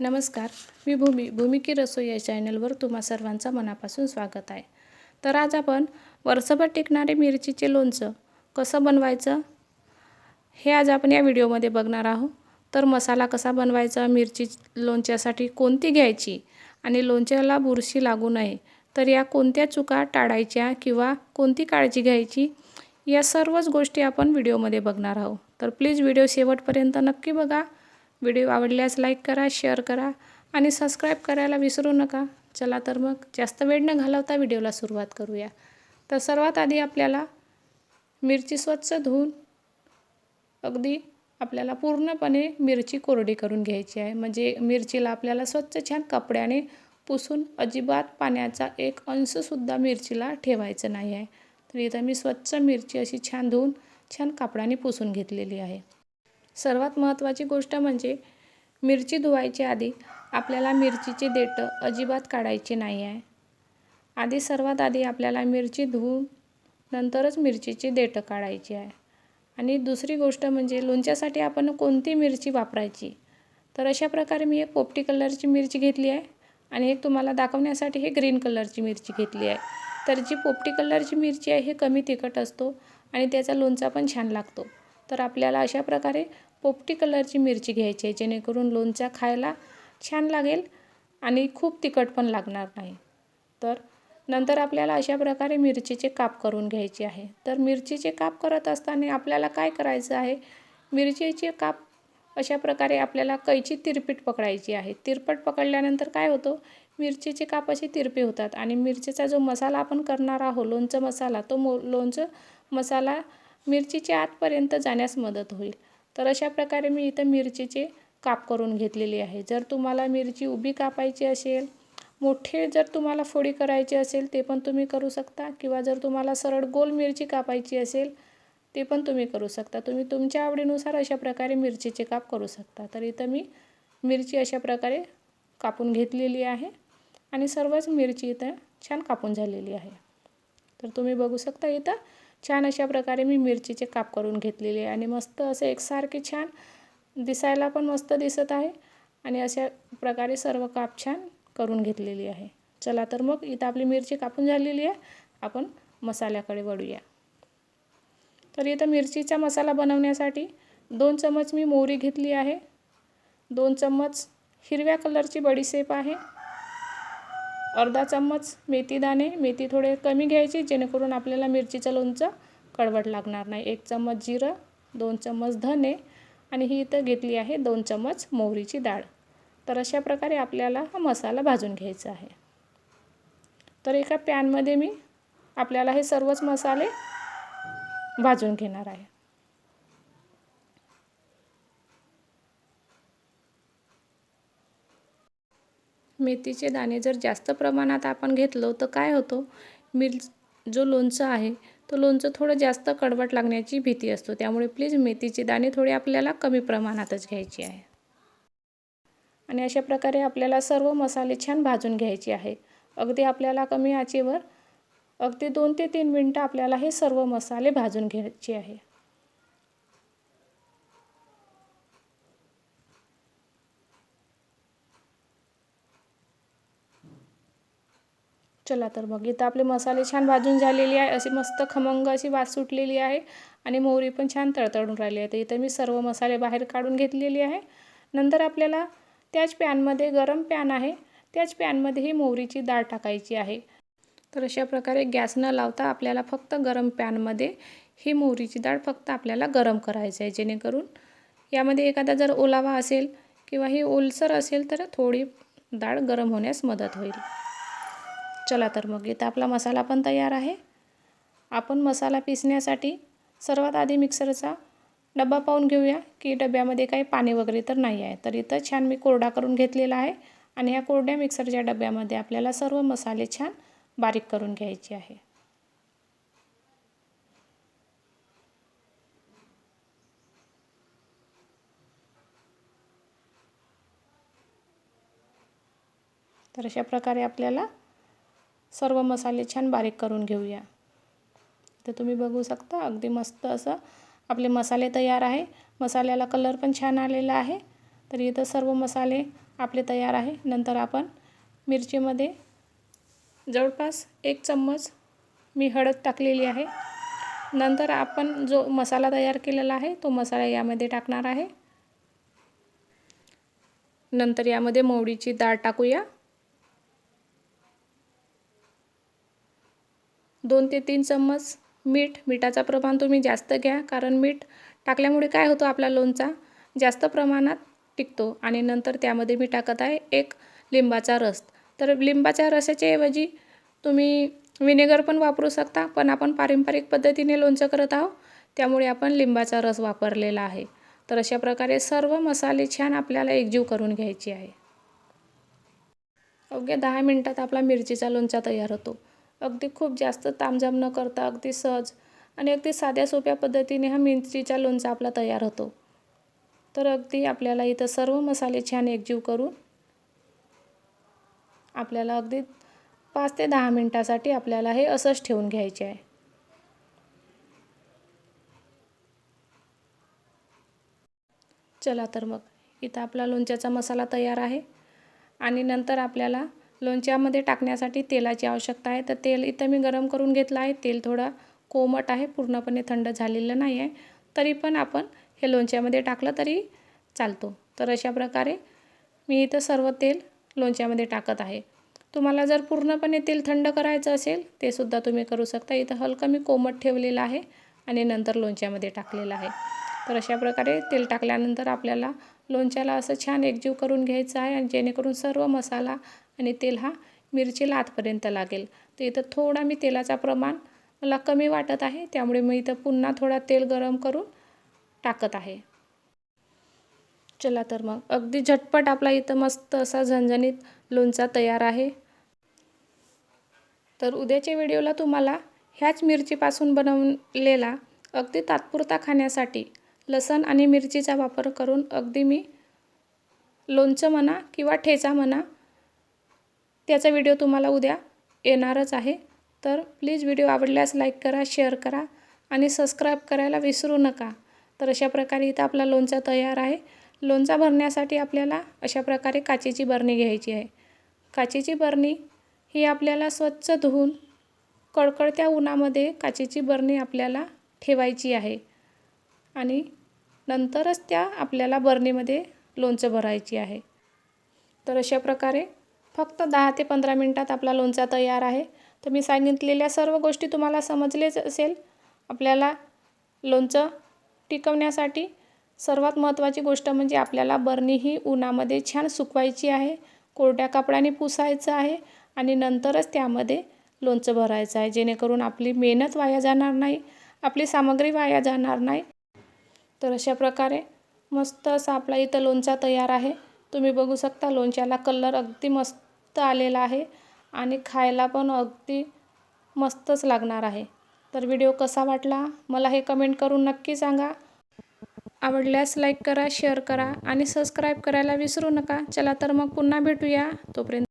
नमस्कार मी भूमी भूमिकी रसोई या चॅनलवर तुम्हा सर्वांचं मनापासून स्वागत आहे. तर आज आपण वर्षभर टिकणारे मिरचीचे लोणचं कसं बनवायचं हे आज आपण या व्हिडिओमध्ये बघणार आहोत. तर मसाला कसा बनवायचा मिरची लोणच्यासाठी कोणती घ्यायची आणि लोणच्याला बुरशी लागू नये तर या कोणत्या चुका टाळायच्या किंवा कोणती काळजी घ्यायची या सर्वच गोष्टी आपण व्हिडिओमध्ये बघणार आहोत. तर प्लीज व्हिडिओ शेवटपर्यंत नक्की बघा. व्हिडिओ आवडल्यास लाईक करा शेअर करा आणि सबस्क्राईब करायला विसरू नका. चला तर मग जास्त वेळ न घालवता व्हिडिओला सुरुवात करूया. तर सर्वात आधी आपल्याला मिरची स्वच्छ धुवून अगदी आपल्याला पूर्णपणे मिरची कोरडी करून घ्यायची आहे. म्हणजे मिरचीला आपल्याला स्वच्छ छान कपड्याने पुसून अजिबात पाण्याचा एक अंशसुद्धा मिरचीला ठेवायचं नाही आहे. तर इथं मी स्वच्छ मिरची अशी छान धुवून छान कापडाने पुसून घेतलेली आहे. सर्वात महत्त्वाची गोष्ट म्हणजे मिरची धुवायच्या आधी आपल्याला मिरचीचे देठं अजिबात काढायचे नाही आहे. आधी सर्वात आधी आपल्याला मिरची धुवून नंतरच मिरचीचे देठं काढायची आहे. आणि दुसरी गोष्ट म्हणजे लोणच्यासाठी आपण कोणती मिरची वापरायची? तर अशा प्रकारे मी एक पोपटी कलरची मिरची घेतली आहे आणि एक तुम्हाला दाखवण्यासाठी हे ग्रीन कलरची मिरची घेतली आहे. तर जी पोपटी कलरची मिरची आहे हे कमी तिखट असतो आणि त्याचा लोणचा पण छान लागतो. तर आपल्याला अशा प्रकारे पोपटी कलरची मिरची घ्यायची आहे जेणेकरून लोणचा खायला छान लागेल आणि खूप तिखट पण लागणार नाही. तर नंतर आपल्याला अशा प्रकारे मिरचीचे काप करून घ्यायचे आहे. तर मिरचीचे काप करत असताना आपल्याला काय करायचं आहे? मिरचीचे काप अशा प्रकारे आपल्याला कैची तिरपीट पकडायची आहे. तिरपट पकडल्यानंतर काय होतो? मिरचीचे काप असे तिरपे होतात आणि मिरचीचा जो मसाला आपण करणार आहोत लोणचं मसाला तो मो लोणचं मसाला मिरचीच्या आतपर्यंत जाण्यास मदत होईल. तर अशा प्रकारे मी इथं मिरचीचे काप करून घेतलेली आहे. जर तुम्हाला मिरची उभी कापायची असेल मोठे जर तुम्हाला फोडी करायची असेल ते पण तुम्ही करू शकता. किंवा जर तुम्हाला सरळ गोल मिरची कापायची असेल ते पण तुम्ही करू शकता. तुम्ही तुमच्या आवडीनुसार अशा प्रकारे मिरचीचे काप करू शकता. तर इथं मी मिरची अशा प्रकारे कापून घेतलेली आहे. आणि सर्वच मिरची इथं छान कापून झालेली आहे. तर तुम्ही बघू शकता इथं छान अशा प्रकारे मी मिरचीचे काप करून घेतलेले आहे. आणि मस्त असं एकसारखे छान दिसायला पण मस्त दिसत आहे. आणि अशा प्रकारे सर्व काप छान करून घेतलेली आहे. चला तर मग इथं आपली मिरची कापून झालेली आहे. आपण मसाल्याकडे वळूया. तर इथं मिरचीचा मसाला बनवण्यासाठी दोन चम्मच मी मोहरी घेतली आहे. दोन चम्मच हिरव्या कलरची बडीसेप आहे. अर्धा चम्मच मेथी दाणे मेथी थोडे कमी घ्यायची जेणेकरून आपल्याला मिरचीचं लोणचं कडवट लागणार नाही. एक चम्मच जिरं दोन चम्मच धने आणि ही इथं घेतली आहे दोन चम्मच मोहरीची डाळ. तर अशा प्रकारे आपल्याला हा मसाला भाजून घ्यायचा आहे. तर एका पॅनमध्ये मी आपल्याला हे सर्वच मसाले भाजून घेणार आहे. मेथीचे दाणे जर जास्त प्रमाणात आपण घेतलो तर काय होतो? मिर जो लोणचं आहे तो लोणचं थोडं जास्त कडवट लागण्याची भीती असतो. त्यामुळे प्लीज मेथीचे दाणे थोडे आपल्याला कमी प्रमाणातच घ्यायचे आहे. आणि अशा प्रकारे आपल्याला सर्व मसाले छान भाजून घ्यायचे आहे. अगदी आपल्याला कमी आचेवर अगदी दोन ते तीन मिनटं आपल्याला हे सर्व मसाले भाजून घ्यायचे आहे. चला तर मग. इथं आपले मसाले छान भाजून झालेली आहे. अशी मस्त खमंग अशी वास सुटलेली आहे. आणि मोहरी पण छान तळतळून राहिली आहे. तर इथं मी सर्व मसाले बाहेर काढून घेतलेली आहे. नंतर आपल्याला त्याच पॅनमध्ये गरम पॅन आहे त्याच पॅनमध्ये ही मोहरीची डाळ टाकायची आहे. तर अशा प्रकारे गॅस न लावता आपल्याला फक्त गरम पॅनमध्ये ही मोहरीची डाळ फक्त आपल्याला गरम करायची आहे. जेणेकरून यामध्ये एखादा जर ओलावा असेल किंवा ही ओलसर असेल तर थोडी डाळ गरम होण्यास मदत होईल. चला तर मग. इथं आपला मसाला पण तयार आहे. आपण मसाला पिसण्यासाठी सर्वात आधी मिक्सरचा डबा पाहून घेऊया की डब्यामध्ये काही पाणी वगैरे तर नाही आहे. तर इथं छान मी कोरडा करून घेतलेला आहे आणि ह्या कोरड्या मिक्सरच्या डब्यामध्ये आपल्याला सर्व मसाले छान बारीक करून घ्यायचे आहे. तर अशा प्रकारे आपल्याला सर्व मसाले छान बारीक करून घेऊया. तर तुम्ही बघू शकता अगदी मस्त असं आपले मसाले तयार आहे. मसाल्याला कलर पण छान आलेला आहे. तर इथं सर्व मसाले आपले तयार आहे. नंतर आपण मिरचीमध्ये जवळपास एक चम्मच मी हळद टाकलेली आहे. नंतर आपण जो मसाला तयार केलेला आहे तो मसाला यामध्ये टाकणार आहे. नंतर यामध्ये मोहरीची डाळ टाकूया. दोन ते तीन चम्मच मीठ. मिठाचं प्रमाण तुम्ही जास्त घ्या कारण मीठ टाकल्यामुळे काय होतं आपला लोणचा जास्त प्रमाणात टिकतो आणि नंतर त्यामध्ये मी टाकत आहे एक लिंबाचा रस. तर लिंबाच्या रसाच्या ऐवजी तुम्ही व्हिनेगर पण वापरू शकता पण आपण पारंपरिक पद्धतीने लोणचं करत आहोत त्यामुळे आपण लिंबाचा रस वापरलेला आहे. तर अशा प्रकारे सर्व मसाले छान आपल्याला एकजीव करून घ्यायचे आहे. अवघ्या दहा मिनटात आपला मिरचीचा लोणचा तयार होतो. अगदी खूप जास्त तामझाम न करता अगदी सहज आणि अगदी साध्या सोप्या पद्धतीने हा मिरचीचा लोणचा आपला तयार होतो. तर अगदी आपल्याला इथं सर्व मसाले छान एकजीव करून आपल्याला अगदी पाच ते दहा मिनटासाठी आपल्याला हे असंच ठेवून घ्यायचे आहे. चला तर मग इथं आपला लोणच्याचा मसाला तयार आहे आणि नंतर आपल्याला लोणच्यामध्ये टाकण्यासाठी तेलाची आवश्यकता आहे. तर तेल इथं मी गरम करून घेतलं आहे. तेल थोडं कोमट आहे. पूर्णपणे थंड झालेलं नाही आहे. तरी पण आपण हे लोणच्यामध्ये टाकलं तरी चालतो. तर अशा प्रकारे मी इथं सर्व तेल लोणच्यामध्ये टाकत आहे. तुम्हाला जर पूर्णपणे तेल थंड करायचं असेल ते सुद्धा तुम्ही करू शकता. इथं हलकं मी कोमट ठेवलेलं आहे आणि नंतर लोणच्यामध्ये टाकलेलं आहे. तर अशा प्रकारे तेल टाकल्यानंतर आपल्याला लोणच्याला असं छान एकजीव करून घ्यायचं आहे आणि जेणेकरून सर्व मसाला आणि तेल हा मिरचीला आतपर्यंत लागेल. तर इथं थोडा मी तेलाचा प्रमाण मला कमी वाटत आहे. त्यामुळे मी इथं पुन्हा थोडा तेल गरम करून टाकत आहे. चला तर मग. अगदी झटपट आपला इथं मस्त असा झणझणीत लोणचा तयार आहे. तर उद्याच्या व्हिडिओला तुम्हाला ह्याच मिरचीपासून बनवलेला अगदी तात्पुरता खाण्यासाठी लसण आणि मिरचीचा वापर करून अगदी मी लोणचं म्हणा किंवा ठेचा म्हणा त्याचा व्हिडिओ तुम्हाला उद्या येणारच आहे. तर प्लीज व्हिडिओ आवडल्यास लाईक करा शेअर करा आणि सबस्क्राईब करायला विसरू नका. तर अशा प्रकारे इथं आपला लोणचा तयार आहे. लोणचा भरण्यासाठी आपल्याला अशा प्रकारे काचेची बरणी घ्यायची आहे. काचेची बरणी ही आपल्याला स्वच्छ धुवून कळकळत्या उन्हामध्ये काचेची बरणी आपल्याला ठेवायची आहे. आणि नंतरच त्या आपल्याला बरणीमध्ये लोणचं भरायची आहे. तर अशा प्रकारे फक्त दहा ते पंधरा मिनटात आपला लोणचा तयार आहे. तर मी सांगितलेल्या सर्व गोष्टी तुम्हाला समजलेच असेल. आपल्याला लोणचं टिकवण्यासाठी सर्वात महत्त्वाची गोष्ट म्हणजे आपल्याला बरणी ही उन्हामध्ये छान सुकवायची आहे. कोरड्या कपड्याने पुसायचं आहे आणि नंतरच त्यामध्ये लोणचं भरायचं आहे. जेणेकरून आपली मेहनत वाया जाणार नाही आपली सामग्री वाया जाणार नाही. तर अशा प्रकारे मस्त असा आपला इथं लोणचा तयार आहे. तुम्ही बघू शकता लोणच्याला कलर अगदी मस्त आलेला आहे आणि खायला पण अगदी मस्तच लागणार आहे. तर व्हिडिओ कसा वाटला मला हे कमेंट करून नक्की सांगा. आवडल्यास लाईक करा शेअर करा आणि सबस्क्राईब करायला विसरू नका. चला तर मग पुन्हा भेटूया. तोपर्यंत